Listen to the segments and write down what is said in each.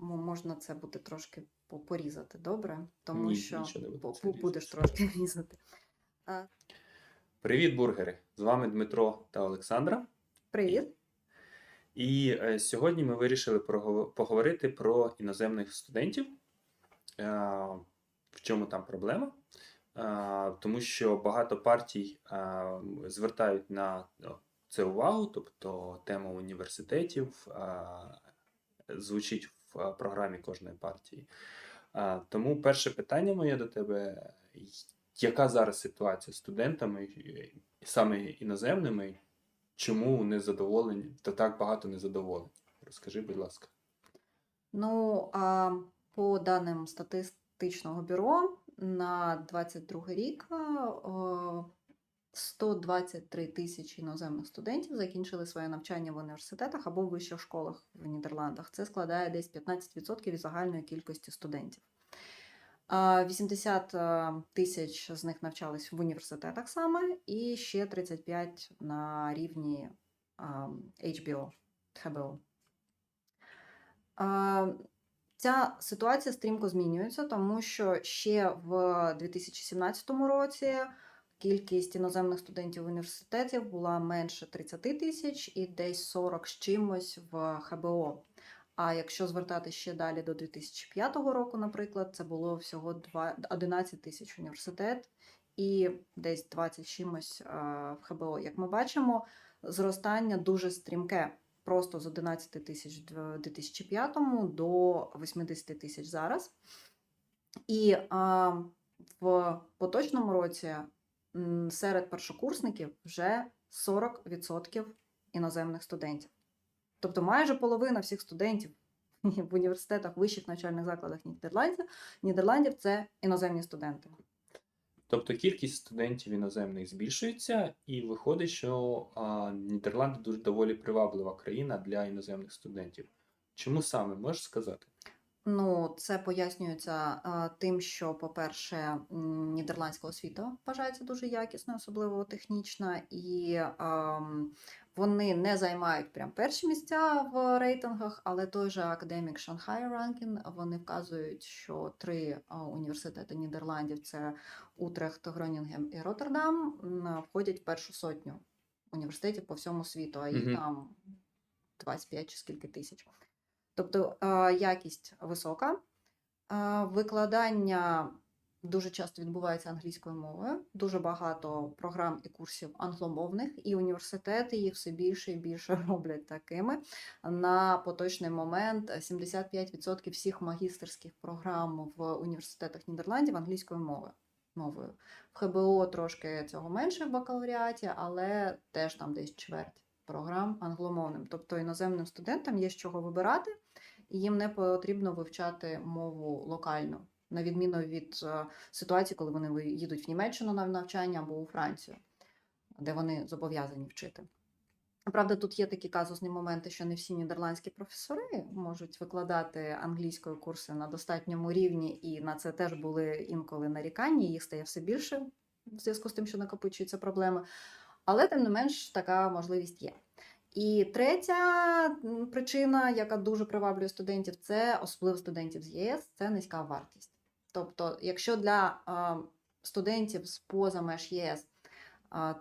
можна це буде трошки порізати, добре? Тому Ні, що не буде будеш різати. трошки різати. Привіт, бургери! З вами Дмитро та Олександра. Привіт. І е, сьогодні ми вирішили поговорити про іноземних студентів. Е, в чому там проблема? Е, тому що багато партій е, звертають на це увагу, тобто тема університетів е, звучить в е, програмі кожної партії. Е, тому перше питання моє до тебе: яка зараз ситуація з студентами, саме іноземними? Чому незадоволені та так багато незадоволень? Розкажи, будь ласка. Ну, а по даним статистичного бюро на 22 рік о, 123 тисячі іноземних студентів закінчили своє навчання в університетах або в вищих школах в Нідерландах. Це складає десь 15% від загальної кількості студентів. 80 тисяч з них навчались в університетах саме, і ще 35 на рівні HBO, HBO. Ця ситуація стрімко змінюється, тому що ще в 2017 році кількість іноземних студентів університетів була менше 30 тисяч і десь 40 з чимось в ХБО. А якщо звертати ще далі до 2005 року, наприклад, це було всього 11 тисяч університет і десь 20 з чимось в ХБО. Як ми бачимо, зростання дуже стрімке просто з 11 тисяч в 2005 до 80 тисяч зараз. І а, в поточному році серед першокурсників вже 40% іноземних студентів. Тобто майже половина всіх студентів в університетах, вищих навчальних закладах Нідерландів, Нідерландів це іноземні студенти. Тобто кількість студентів іноземних збільшується, і виходить, що а, Нідерланди дуже доволі приваблива країна для іноземних студентів. Чому саме можеш сказати? Ну, це пояснюється е, тим, що, по-перше, нідерландська освіта вважається дуже якісною, особливо технічна, і ем, вони не займають прям перші місця в рейтингах, але той же Academic Shanghai Ranking, вони вказують, що три е, університети Нідерландів це Утрехт, Гронінгем і Роттердам, входять в першу сотню університетів по всьому світу, а їх Мгм. там 25 чи скільки тисяч. Тобто якість висока, викладання дуже часто відбувається англійською мовою, дуже багато програм і курсів англомовних, і університети їх все більше і більше роблять такими. На поточний момент 75% всіх магістерських програм в університетах Нідерландів англійською мовою. Мовою. В ХБО трошки цього менше в бакалавріаті, але теж там десь чверть програм англомовним. Тобто іноземним студентам є з чого вибирати, і їм не потрібно вивчати мову локально, на відміну від е, ситуації, коли вони їдуть в Німеччину на навчання або у Францію, де вони зобов'язані вчити. Правда, тут є такі казусні моменти, що не всі нідерландські професори можуть викладати англійською курси на достатньому рівні, і на це теж були інколи нарікання, їх стає все більше в зв'язку з тим, що накопичуються проблеми. Але тим не менш така можливість є. І третя причина, яка дуже приваблює студентів, це особливо студентів з ЄС, це низька вартість. Тобто, якщо для студентів з поза меж ЄС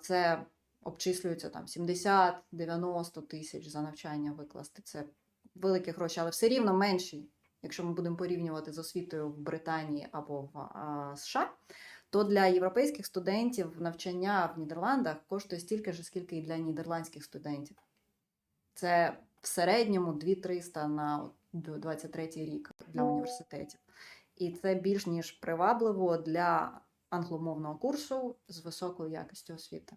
це обчислюється там 70-90 тисяч за навчання викласти, це великі гроші, але все рівно менші, якщо ми будемо порівнювати з освітою в Британії або в США, то для європейських студентів навчання в Нідерландах коштує стільки ж, скільки і для нідерландських студентів. Це в середньому 2300 на от 23 рік для університетів. І це більш ніж привабливо для англомовного курсу з високою якістю освіти.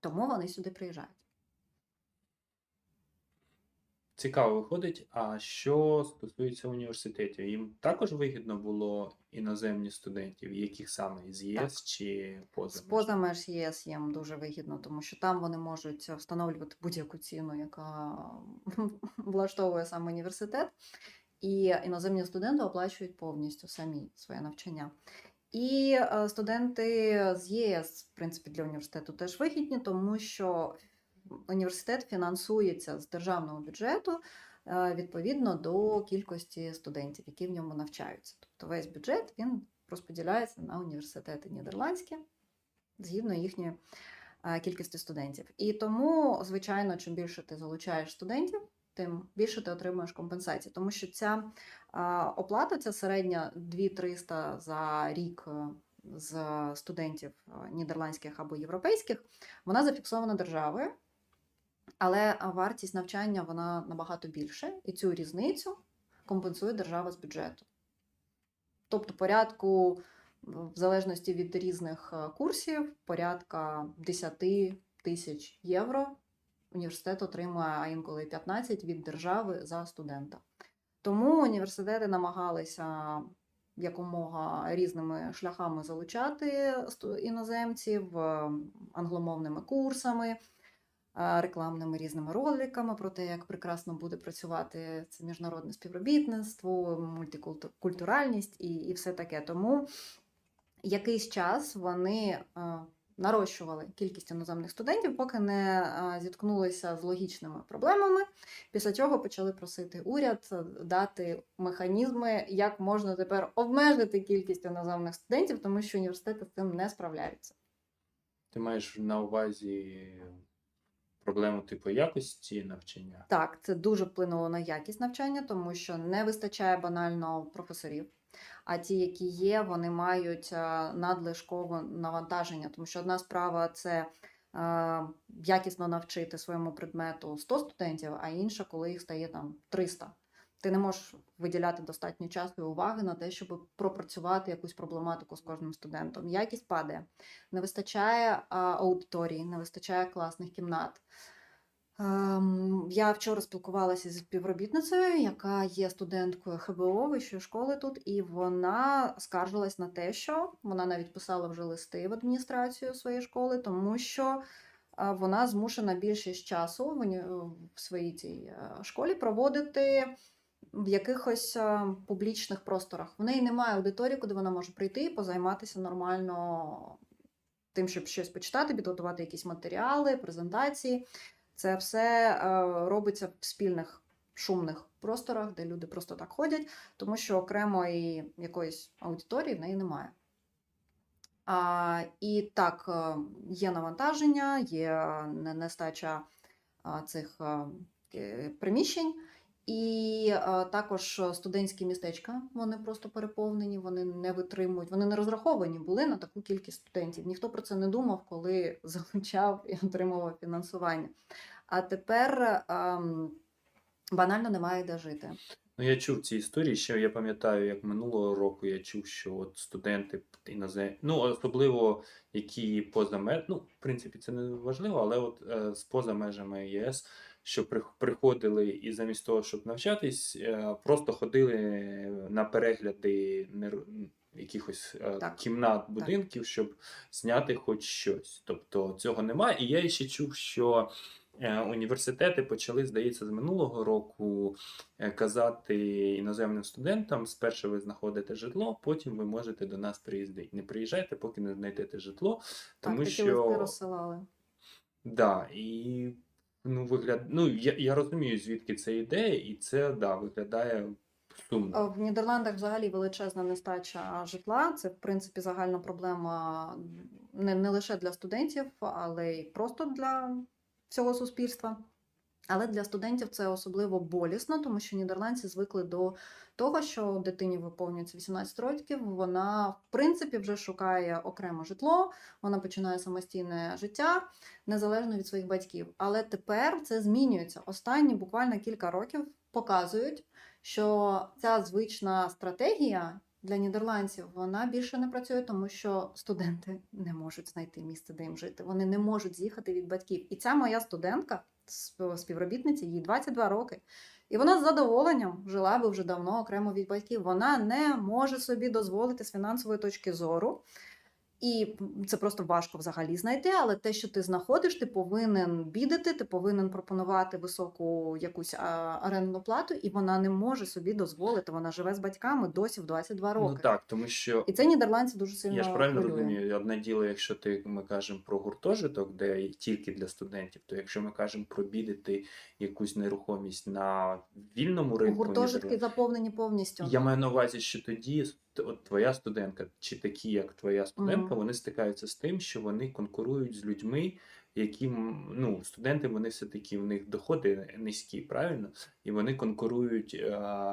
Тому вони сюди приїжджають. Цікаво виходить. А що стосується університетів, їм також вигідно було іноземні студентів, яких саме із ЄС чи поза З поза меж ЄС їм дуже вигідно, тому що там вони можуть встановлювати будь-яку ціну, яка влаштовує сам університет, і іноземні студенти оплачують повністю самі своє навчання. І е, студенти з ЄС, в принципі, для університету теж вигідні, тому що університет фінансується з державного бюджету е, відповідно до кількості студентів, які в ньому навчаються. Тобто весь бюджет він розподіляється на університети нідерландські згідно їхньої е, кількості студентів. І тому, звичайно, чим більше ти залучаєш студентів, тим більше ти отримуєш компенсації, тому що ця а, оплата, ця середня 2-300 за рік е, з студентів е, нідерландських або європейських, вона зафіксована державою, але вартість навчання вона набагато більше, і цю різницю компенсує держава з бюджету. Тобто порядку, в залежності від різних е, курсів, порядка 10 тисяч євро університет отримує, а інколи 15 від держави за студента. Тому університети намагалися якомога різними шляхами залучати іноземців е, англомовними курсами, рекламними різними роликами про те, як прекрасно буде працювати це міжнародне співробітництво, мультикультуральність і, і все таке. Тому якийсь час вони нарощували кількість іноземних студентів, поки не зіткнулися з логічними проблемами. Після чого почали просити уряд дати механізми, як можна тепер обмежити кількість іноземних студентів, тому що університети з цим не справляються. Ти маєш на увазі проблему типу якості навчання? Так, це дуже вплинуло на якість навчання, тому що не вистачає банально професорів. А ті, які є, вони мають е, надлишкове навантаження, тому що одна справа це е, якісно навчити своєму предмету 100 студентів, а інша, коли їх стає там 300. Ти не можеш виділяти достатньо часу і уваги на те, щоб пропрацювати якусь проблематику з кожним студентом. Якість падає. Не вистачає аудиторії, не вистачає класних кімнат. Ем, Я вчора спілкувалася зі співробітницею, яка є студенткою ХБО вищої школи тут, і вона скаржилась на те, що вона навіть писала вже листи в адміністрацію своєї школи, тому що е, вона змушена більшість часу в своїй цій е, школі проводити в якихось е, публічних просторах. В неї немає аудиторії, куди вона може прийти і позайматися нормально тим, щоб щось почитати, підготувати якісь матеріали, презентації. Це все е, робиться в спільних шумних просторах, де люди просто так ходять, тому що окремої якоїсь аудиторії в неї немає. А, і так, е, є навантаження, є нестача цих приміщень. І е, також студентські містечка вони просто переповнені, вони не витримують, вони не розраховані були на таку кількість студентів. Ніхто про це не думав, коли залучав і отримував фінансування. А тепер ем, банально немає де жити. Ну, я чув ці історії, ще я пам'ятаю, як минулого року я чув, що от студенти іноземні, ну особливо які поза меж, ну, в принципі, це не важливо, але от е, з поза межами ЄС, що приходили і замість того, щоб навчатись, е, просто ходили на перегляди якихось е, Так. кімнат будинків, щоб зняти хоч щось. Тобто цього немає. І я ще чув, що е, університети почали, здається, з минулого року казати іноземним студентам: спершу ви знаходите житло, потім ви можете до нас приїздити. Не приїжджайте, поки не знайдете житло, тому так, що розсилали. да, і ну, вигляд... ну, я, я розумію, звідки це йде, і це да, виглядає сумно. Е, В Нідерландах взагалі величезна нестача житла. Це, в принципі, загальна проблема не, не лише для студентів, але й просто для всього суспільства. Але для студентів це особливо болісно, тому що нідерландці звикли до того, що дитині виповнюється 18 років, вона в принципі вже шукає окремо житло, вона починає самостійне життя незалежно від своїх батьків. Але тепер це змінюється. Останні буквально кілька років показують, що ця звична стратегія для нідерландців вона більше не працює, тому що студенти не можуть знайти місце, де їм жити. Вони не можуть з'їхати від батьків. І ця моя студентка, сп- співробітниця, їй 22 роки. І вона з задоволенням жила би вже давно окремо від батьків. Вона не може собі дозволити з фінансової точки зору І це просто важко взагалі знайти, але те, що ти знаходиш, ти повинен бідити, ти повинен пропонувати високу якусь орендну плату, і вона не може собі дозволити. Вона живе з батьками досі в 22 роки. Ну так, тому що І це нідерландці дуже сильно я ж правильно хвилює. розумію, одне діло, якщо ти ми кажемо про гуртожиток, де тільки для студентів, то якщо ми кажемо про бідити якусь нерухомість на вільному ринку, Гуртожитки Нідерланд- заповнені повністю. Я маю на увазі, що тоді от твоя студентка, чи такі, як твоя студентка, вони стикаються з тим, що вони конкурують з людьми, які ну, студенти, вони все-таки в них доходи низькі, правильно? І вони конкурують е,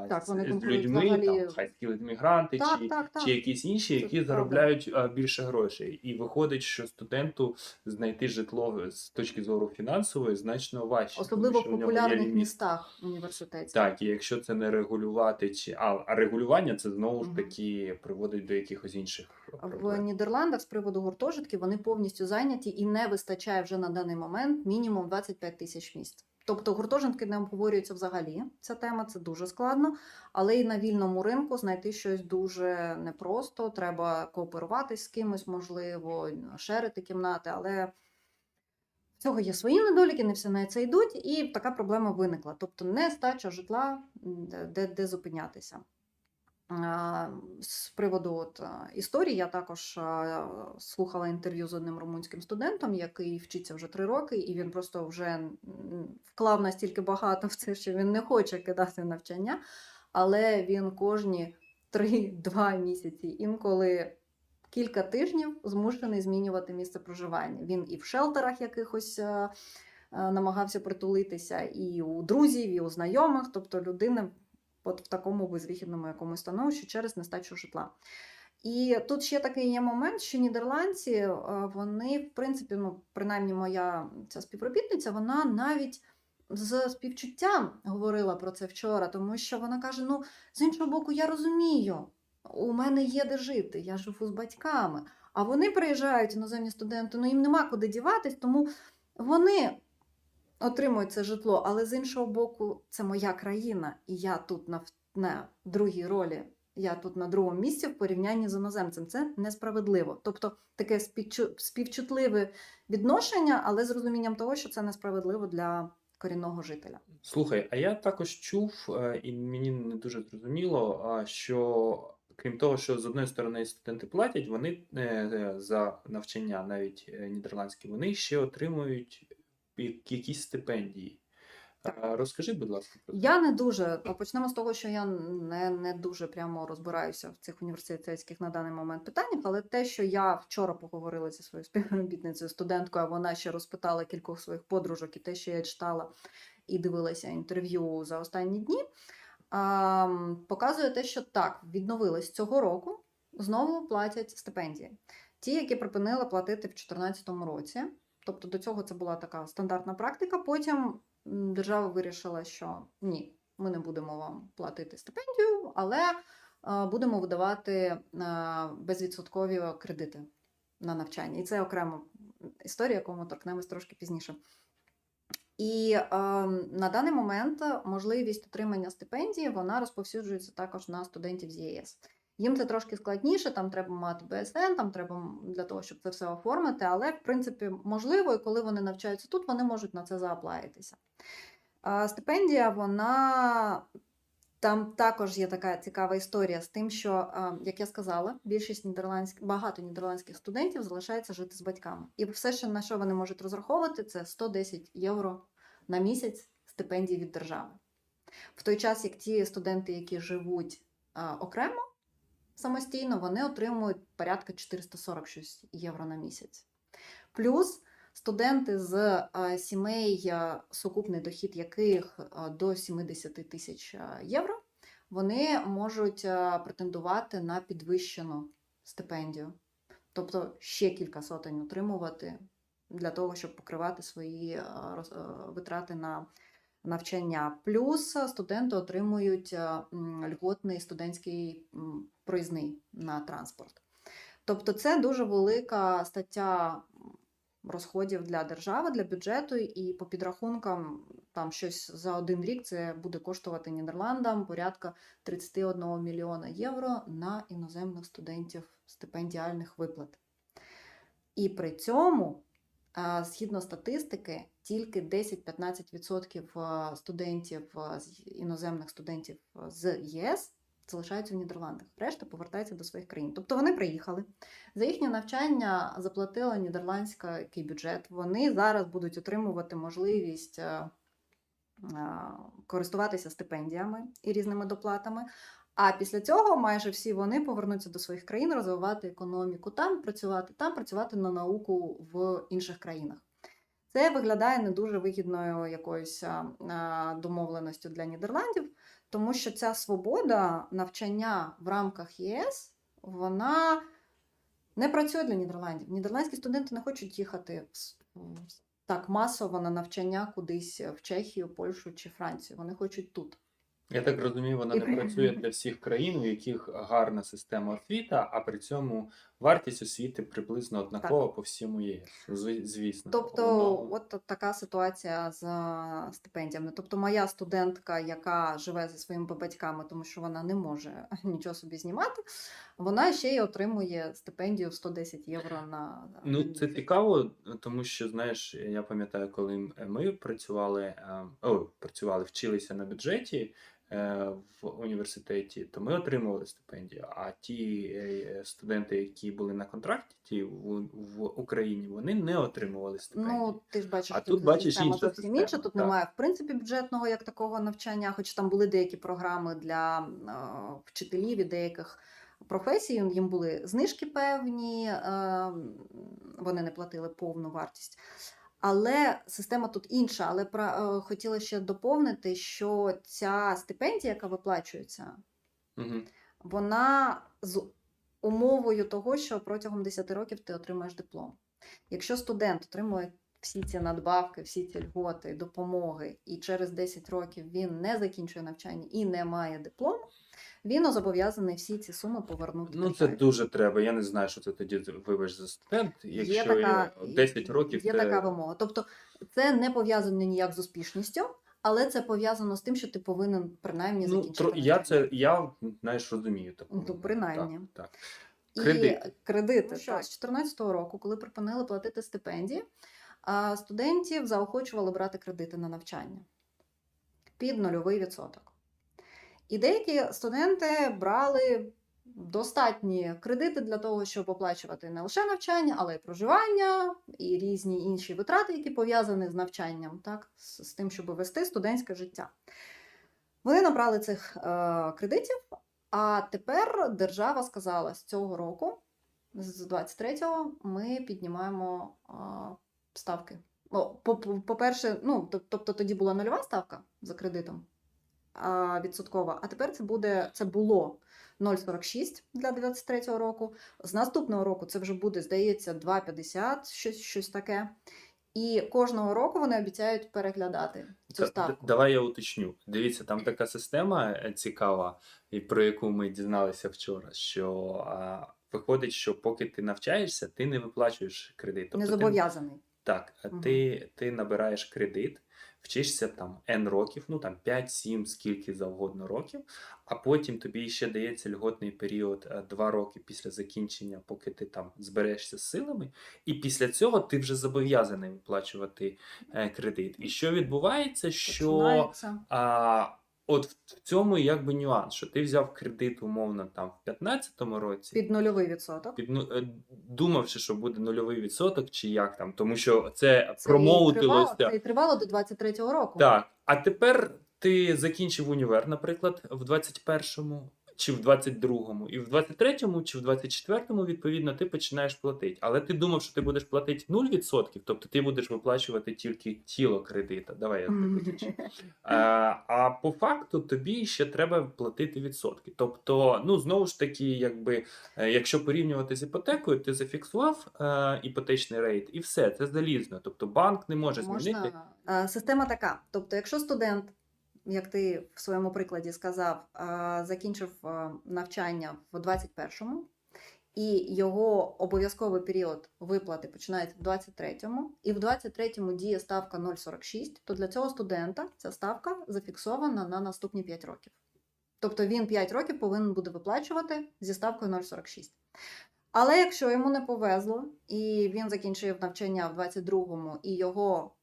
Так, вони з конкурують людьми, взагалі- там, хай мігранти, Так, чи, так, так. чи якісь інші, Це які правда. заробляють а, більше грошей. І виходить, що студенту знайти житло з точки зору фінансової значно важче. Особливо що в популярних містах університетських. Так, і якщо це не регулювати, чи а, а регулювання це знову ж таки приводить до якихось інших В. Нідерландах з приводу гуртожитків вони повністю зайняті і не вистачає вже на даний момент мінімум 25 тисяч місць. Тобто гуртожитки не обговорюються взагалі. Ця тема це дуже складно, але і на вільному ринку знайти щось дуже непросто. Треба кооперуватись з кимось, можливо, шерити кімнати, але в цього є свої недоліки, не всі на це йдуть, і така проблема виникла. Тобто нестача житла, де, де, де зупинятися. А, З приводу от, історії я також слухала інтерв'ю з одним румунським студентом, який вчиться вже три роки, і він просто вже вклав настільки багато в це, що він не хоче кидати навчання, але він кожні 3-2 місяці, інколи кілька тижнів змушений змінювати місце проживання. Він і в шелтерах якихось. Намагався притулитися і у друзів, і у знайомих, тобто людина от в такому безвихідному якомусь становищі через нестачу житла. І тут ще такий є момент, що нідерландці, е, вони, в принципі, ну, принаймні моя ця співробітниця, вона навіть з співчуттям говорила про це вчора, тому що вона каже: ну, з іншого боку, я розумію, у мене є де жити, я живу з батьками. А вони приїжджають іноземні студенти, ну їм нема куди діватись, тому вони отримують це житло, але з іншого боку, це моя країна, і я тут на, на другій ролі. Я тут на другому місці в порівнянні з іноземцем. Це несправедливо. Тобто таке співчу- співчутливе відношення, але з розумінням того, що це несправедливо для корінного жителя. Слухай, а я також чув, е, і мені не дуже зрозуміло, що крім того, що з одної сторони студенти платять, вони е, е, за навчання, навіть нідерландські, вони ще отримують якісь стипендії. Розкажи, будь ласка, про це. Я не дуже почнемо з того, що я не, не дуже прямо розбираюся в цих університетських на даний момент питаннях, але те, що я вчора поговорила зі своєю співробітницею, студенткою, а вона ще розпитала кількох своїх подружок, і те, що я читала і дивилася інтерв'ю за останні дні, показує те, що так, відновилось цього року, знову платять стипендії. Ті, які припинили платити в 2014 році. Тобто до цього це була така стандартна практика. Потім держава вирішила, що ні, ми не будемо вам платити стипендію, але е, будемо видавати е, безвідсоткові кредити на навчання. І це окрема історія, яку ми торкнемось трошки пізніше. І е, на даний момент можливість отримання стипендії вона розповсюджується також на студентів з ЄС. Їм це трошки складніше, там треба мати БСН, там треба для того, щоб це все оформити, але в принципі можливо, і коли вони навчаються тут, вони можуть на це зааплаїтися. Стипендія, вона там також є така цікава історія з тим, що, як я сказала, більшість нідерландських, багато нідерландських студентів залишається жити з батьками. І все, що на що вони можуть розраховувати, це 110 євро на місяць стипендії від держави. В той час, як ті студенти, які живуть окремо самостійно, вони отримують порядка 446 євро на місяць. Плюс студенти з е, сімей, е, сукупний дохід яких е, до 70 тисяч євро, вони можуть претендувати на підвищену стипендію. Тобто ще кілька сотень отримувати для того, щоб покривати свої витрати на навчання. Плюс е, студенти отримують е, льготний студентський проїзний на транспорт. Тобто це дуже велика стаття розходів для держави, для бюджету, і по підрахункам там щось за один рік це буде коштувати Нідерландам порядка 31 мільйона євро на іноземних студентів стипендіальних виплат. І при цьому, згідно статистики, тільки 10-15% студентів з іноземних студентів з ЄС залишаються в Нідерландах. Решта повертається до своїх країн. Тобто вони приїхали. За їхнє навчання заплатила нідерландський бюджет. Вони зараз будуть отримувати можливість користуватися стипендіями і різними доплатами. А після цього майже всі вони повернуться до своїх країн, розвивати економіку там, працювати там, працювати на науку в інших країнах. Це виглядає не дуже вигідною якоюсь домовленістю для Нідерландів, тому що ця свобода навчання в рамках ЄС вона не працює для Нідерландів. Нідерландські студенти не хочуть їхати так масово на навчання кудись в Чехію, Польщу чи Францію. Вони хочуть тут. Я так розумію, вона не працює для всіх країн, у яких гарна система освіта, а при цьому вартість освіти приблизно однакова по всьому ЄС. Звісно. Тобто, Воно- от така ситуація з стипендіями. Тобто, моя студентка, яка живе зі своїми батьками, тому що вона не може нічого собі знімати, вона ще й отримує стипендію в 110 євро на Ну, це цікаво, тому що, знаєш, я пам'ятаю, коли ми працювали, о, працювали, вчилися на бюджеті в університеті, то ми отримували стипендію. А ті е, студенти, які були на контракті ті в, в Україні, вони не отримували стипендію. Ну, ти ж бачиш, А тут бачиш система інша зовсім інша. Тут так. немає в принципі бюджетного як такого навчання, хоч там були деякі програми для е, вчителів і деяких професій. Їм були знижки певні, е, вони не платили повну вартість. Але система тут інша. Але про, е, хотіла ще доповнити, що ця стипендія, яка виплачується, Угу. вона з умовою того, що протягом 10 років ти отримаєш диплом. Якщо студент отримує всі ці надбавки, всі ці льготи, допомоги, і через 10 років він не закінчує навчання і не має диплому, він зобов'язаний всі ці суми повернути. Ну, це державі. дуже треба. Я не знаю, що це тоді вибач за студент. Якщо є така, 10 років, є це... така вимога. Тобто це не пов'язано ніяк з успішністю, але це пов'язано з тим, що ти повинен принаймні Ну, закінчити. тро... я це я знаєш розумію таку. Ну, принаймні. Так, так. І Кредити. Ну, що? Так, з 2014 року, коли припинили платити стипендії, а, студентів заохочували брати кредити на навчання під нульовий відсоток. І деякі студенти брали достатні кредити для того, щоб оплачувати не лише навчання, але й проживання і різні інші витрати, які пов'язані з навчанням, так, з, тим, щоб вести студентське життя. Вони набрали цих е, кредитів, а тепер держава сказала з цього року, з 23-го, ми піднімаємо а, ставки. По-перше, ну, тобто тоді була нульова ставка за кредитом відсоткова, а тепер це буде це було 0,46 для 23-го року. З наступного року це вже буде, здається, 2,50, щось, щось таке. І кожного року вони обіцяють переглядати цю ставку. Давай я уточню. Дивіться, там така система е, цікава, і про яку ми дізналися вчора. Що а, виходить, що поки ти навчаєшся, ти не виплачуєш кредит. Не Тобто ти- зобов'язаний. Так, а ти, ти набираєш кредит, вчишся там N років, ну там 5-7, скільки завгодно років, а потім тобі ще дається льготний період 2 роки після закінчення, поки ти там зберешся з силами, і після цього ти вже зобов'язаний виплачувати е, кредит. І що відбувається, що а, от в цьому якби нюанс, що ти взяв кредит умовно там в 15-му році Під нульовий відсоток. під, ну, е, думавши, що буде нульовий відсоток, чи як там, тому що це, Це промоутилося. це і тривало до 23-го року. Так. А тепер ти закінчив універ, наприклад, в 21-му чи в 22-му, і в 23-му чи в 24-му, відповідно, ти починаєш платити. Але ти думав, що ти будеш платити 0%, тобто ти будеш виплачувати тільки тіло кредита. Давай я потічу. А, а по факту тобі ще треба платити відсотки. Тобто, ну знову ж таки, якби е, якщо порівнювати з іпотекою, ти зафіксував е, іпотечний рейт, і все, це залізно. Тобто банк не може змінити. Можна. Е, Система така. Тобто, якщо студент, як ти в своєму прикладі сказав, закінчив навчання в 21-му, і його обов'язковий період виплати починається в 23-му, і в 23-му діє ставка 0,46, то для цього студента ця ставка зафіксована на наступні 5 років. Тобто він 5 років повинен буде виплачувати зі ставкою 0,46. Але якщо йому не повезло, і він закінчив навчання в 22-му, і його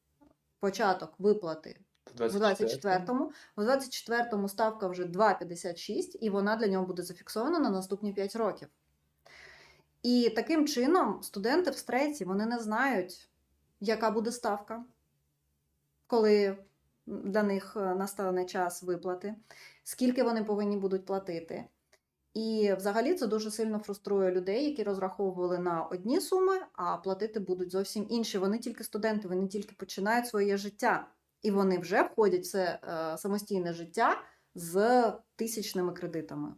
початок виплати в 24-му, в 24-му ставка вже 2,56, і вона для нього буде зафіксована на наступні 5 років. І таким чином студенти в стресі вони не знають, яка буде ставка, коли для них е, настане час виплати, скільки вони повинні будуть платити. І взагалі це дуже сильно фруструє людей, які розраховували на одні суми, а платити будуть зовсім інші. Вони тільки студенти, вони тільки починають своє життя, і вони вже входять в це е, самостійне життя з тисячними кредитами,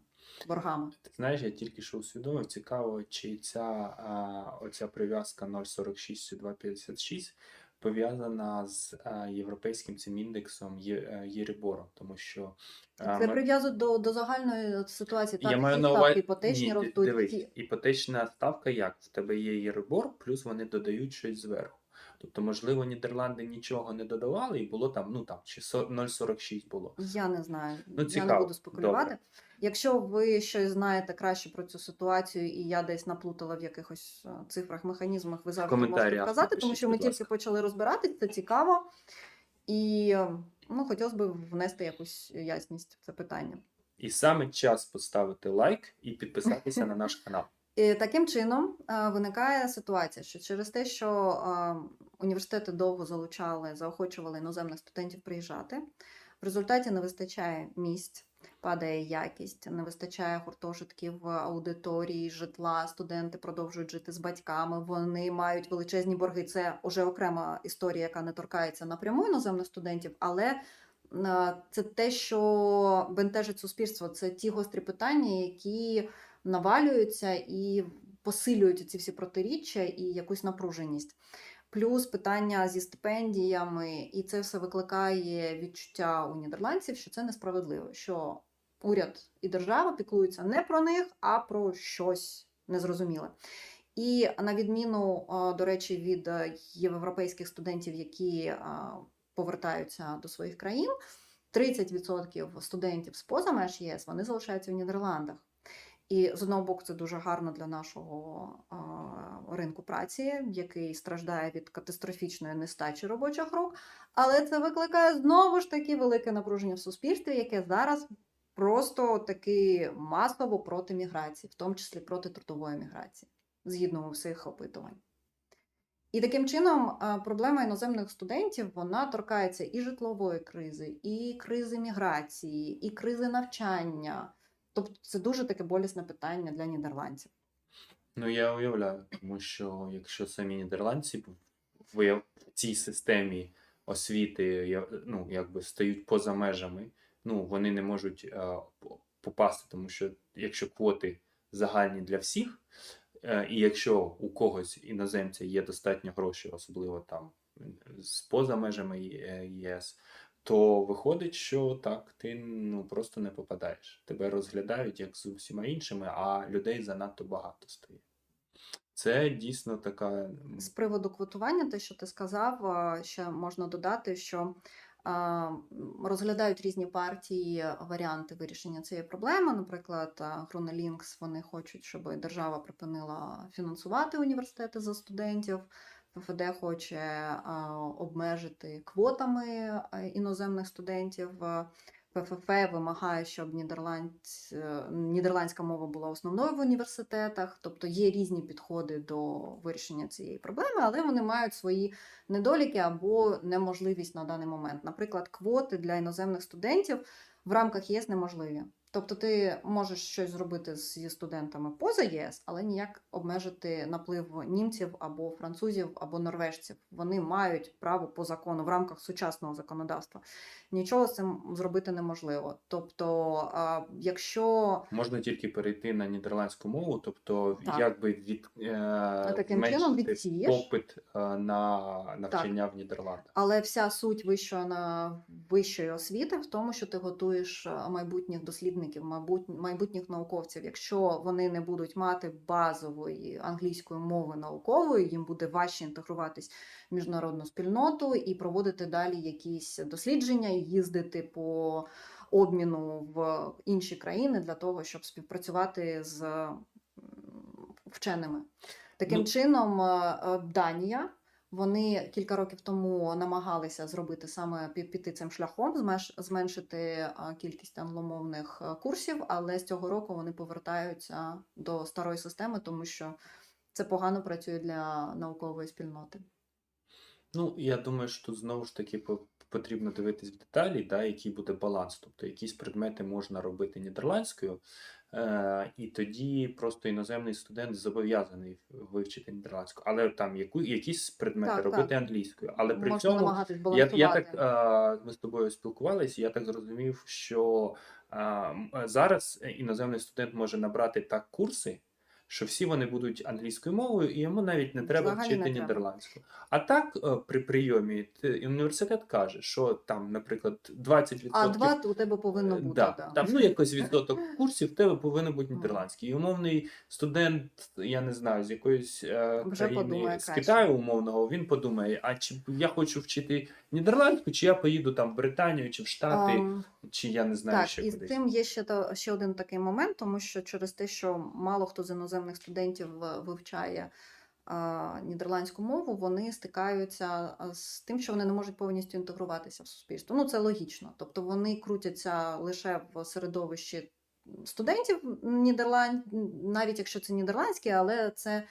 боргами. Ти знаєш, я тільки що усвідомив, цікаво, чи ця а, оця прив'язка 0,46 2,56 пов'язана з а, європейським цим індексом Є- е, тому що Це ми- прив'язують до, до загальної ситуації. Так, я маю на увазі іпотечні Ні, ростуть. дивись, іпотечна ставка як? В тебе є Єрибор, плюс вони додають щось зверху. Тобто, можливо, Нідерланди нічого не додавали, і було там, ну там, чи 0,46 було. Я не знаю, Ну, я не буду спекулювати. Добре. Якщо ви щось знаєте краще про цю ситуацію, і я десь наплутала в якихось е, цифрах, механізмах, ви завжди можете вказати, тому що ми тільки почали розбиратись, це цікаво. І ну, хотілося б внести якусь ясність в це питання. І саме час поставити лайк і підписатися на наш канал. І таким чином е, виникає ситуація, що через те, що е, університети довго залучали, заохочували іноземних студентів приїжджати, в результаті не вистачає місць, падає якість, не вистачає гуртожитків, аудиторії, житла. Студенти продовжують жити з батьками. Вони мають величезні борги. Це вже окрема історія, яка не торкається напряму іноземних студентів, але е, це те, що бентежить суспільство. Це ті гострі питання, які навалюються і посилюють ці всі протиріччя і якусь напруженість. Плюс питання зі стипендіями, і це все викликає відчуття у нідерландців, що це несправедливо, що уряд і держава піклуються не про них, а про щось незрозуміле. І на відміну, до речі, від європейських студентів, які повертаються до своїх країн, 30% студентів з поза меж ЄС вони залишаються в Нідерландах. І з одного боку, це дуже гарно для нашого а, ринку праці, який страждає від катастрофічної нестачі робочих рук. Але це викликає знову ж таки велике напруження в суспільстві, яке зараз просто таки масово проти міграції, в тому числі проти трудової міграції, згідно всіх опитувань. І таким чином проблема іноземних студентів вона торкається і житлової кризи, і кризи міграції, і кризи навчання. Тобто це дуже таке болісне питання для нідерландців. Ну, я уявляю, тому що якщо самі нідерландці в- цій системі освіти ну, якби стають поза межами, ну, вони не можуть е, попасти, тому що якщо квоти загальні для всіх, е, і якщо у когось іноземця є достатньо грошей, особливо там з поза межами ЄС, то виходить, що так, ти ну, просто не попадаєш. Тебе розглядають як з усіма іншими, а людей занадто багато стає. Це дійсно така. З приводу квотування, те, що ти сказав, ще можна додати, що розглядають різні партії варіанти вирішення цієї проблеми. Наприклад, Груна Лінкс вони хочуть, щоб держава припинила фінансувати університети за студентів. ФФД хоче обмежити квотами іноземних студентів. ПФФ вимагає, щоб нідерландсь... е, нідерландська мова була основною в університетах. Тобто є різні підходи до вирішення цієї проблеми, але вони мають свої недоліки або неможливість на даний момент. Наприклад, квоти для іноземних студентів в рамках ЄС неможливі. Тобто ти можеш щось зробити зі студентами поза ЄС, але ніяк обмежити наплив німців або французів або норвежців. Вони мають право по закону в рамках сучасного законодавства. Нічого з цим зробити неможливо. Тобто, а, якщо Можна тільки перейти на нідерландську мову, тобто Так. якби від е, таким чином відсієш. попит е, на навчання в Нідерландах. Але вся суть вищої на вищої освіти в тому, що ти готуєш е, майбутніх дослідників, майбут- майбутніх науковців. Якщо вони не будуть мати базової англійської мови наукової, їм буде важче інтегруватись в міжнародну спільноту і проводити далі якісь дослідження, і їздити по обміну в інші країни для того, щоб співпрацювати з вченими. Таким Ну- чином, е, е, Данія. Вони кілька років тому намагалися зробити саме пі- піти цим шляхом, зменшити кількість англомовних е, курсів, але з цього року вони повертаються до старої системи, тому що це погано працює для наукової спільноти. Ну, я думаю, що тут знову ж таки по- потрібно дивитись в деталі, да, який буде баланс. Тобто якісь предмети можна робити нідерландською, і тоді просто іноземний студент зобов'язаний вивчити нідерландську, але там яку, якісь предмети Так, робити так. англійською. Але при Можна цьому я, я так, е, ми з тобою спілкувалися, я так зрозумів, що е, е, зараз іноземний студент може набрати так курси, що всі вони будуть англійською мовою, і йому навіть не треба Взагалі вчити не треба. нідерландську. А так, е, при прийомі ти- університет каже, що там, наприклад, 20% А два у тебе повинно Е, бути. Да, да. Там ну якось відсоток курсів в тебе повинен бути нідерландський. І умовний студент, я не знаю, з якоїсь е, Вже країни подумає з краще. Китаю умовного, він подумає: а чи я хочу вчити нідерландську, чи я поїду там в Британію, чи в Штати, Ем, чи я не знаю Так, ще і з кудись. цим є ще, та- ще один такий момент, тому що через те, що мало хто з іноземних студентів е, вивчає нідерландську мову, вони стикаються з тим, що вони не можуть повністю інтегруватися в суспільство. Ну, це логічно. Тобто вони крутяться лише в середовищі студентів Нідерланд, навіть якщо це нідерландське, але це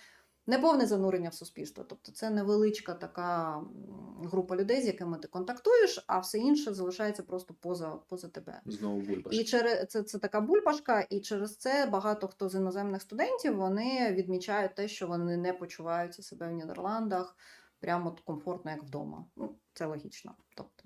не повне занурення в суспільство. Тобто це невеличка така група людей, з якими ти контактуєш, а все інше залишається просто поза, поза тебе. Знову бульбаш. І через це, це така бульбашка, і через це багато хто з іноземних студентів вони відмічають те, що вони не почуваються себе в Нідерландах прямо комфортно, як вдома. Ну, це логічно. Тобто,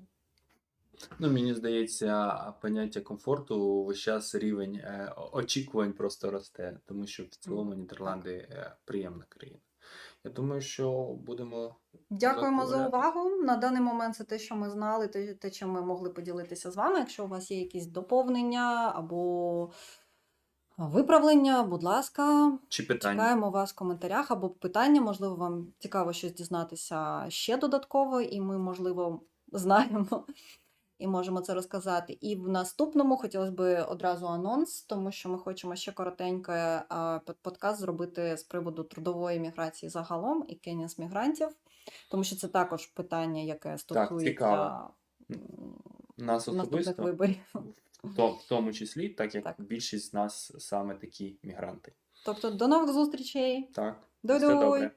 Ну, мені здається, поняття комфорту весь час рівень е, очікувань просто росте, тому що в цілому Нідерланди е, приємна країна. Я думаю, що будемо дякуємо за увагу. На даний момент це те, що ми знали, те, те, чим ми могли поділитися з вами. Якщо у вас є якісь доповнення або виправлення, будь ласка, чи питання. Чекаємо вас в коментарях або питання. Можливо, вам цікаво щось дізнатися ще додатково, і ми, можливо, знаємо і можемо це розказати. І в наступному хотілося б одразу анонс, тому що ми хочемо ще коротенько подкаст зробити з приводу трудової міграції загалом і кенінс мігрантів, тому що це також питання, яке стосується Нас особисто виборів. то- в тому числі, так як Так. більшість з нас саме такі мігранти. Тобто, до нових зустрічей. Так, добре.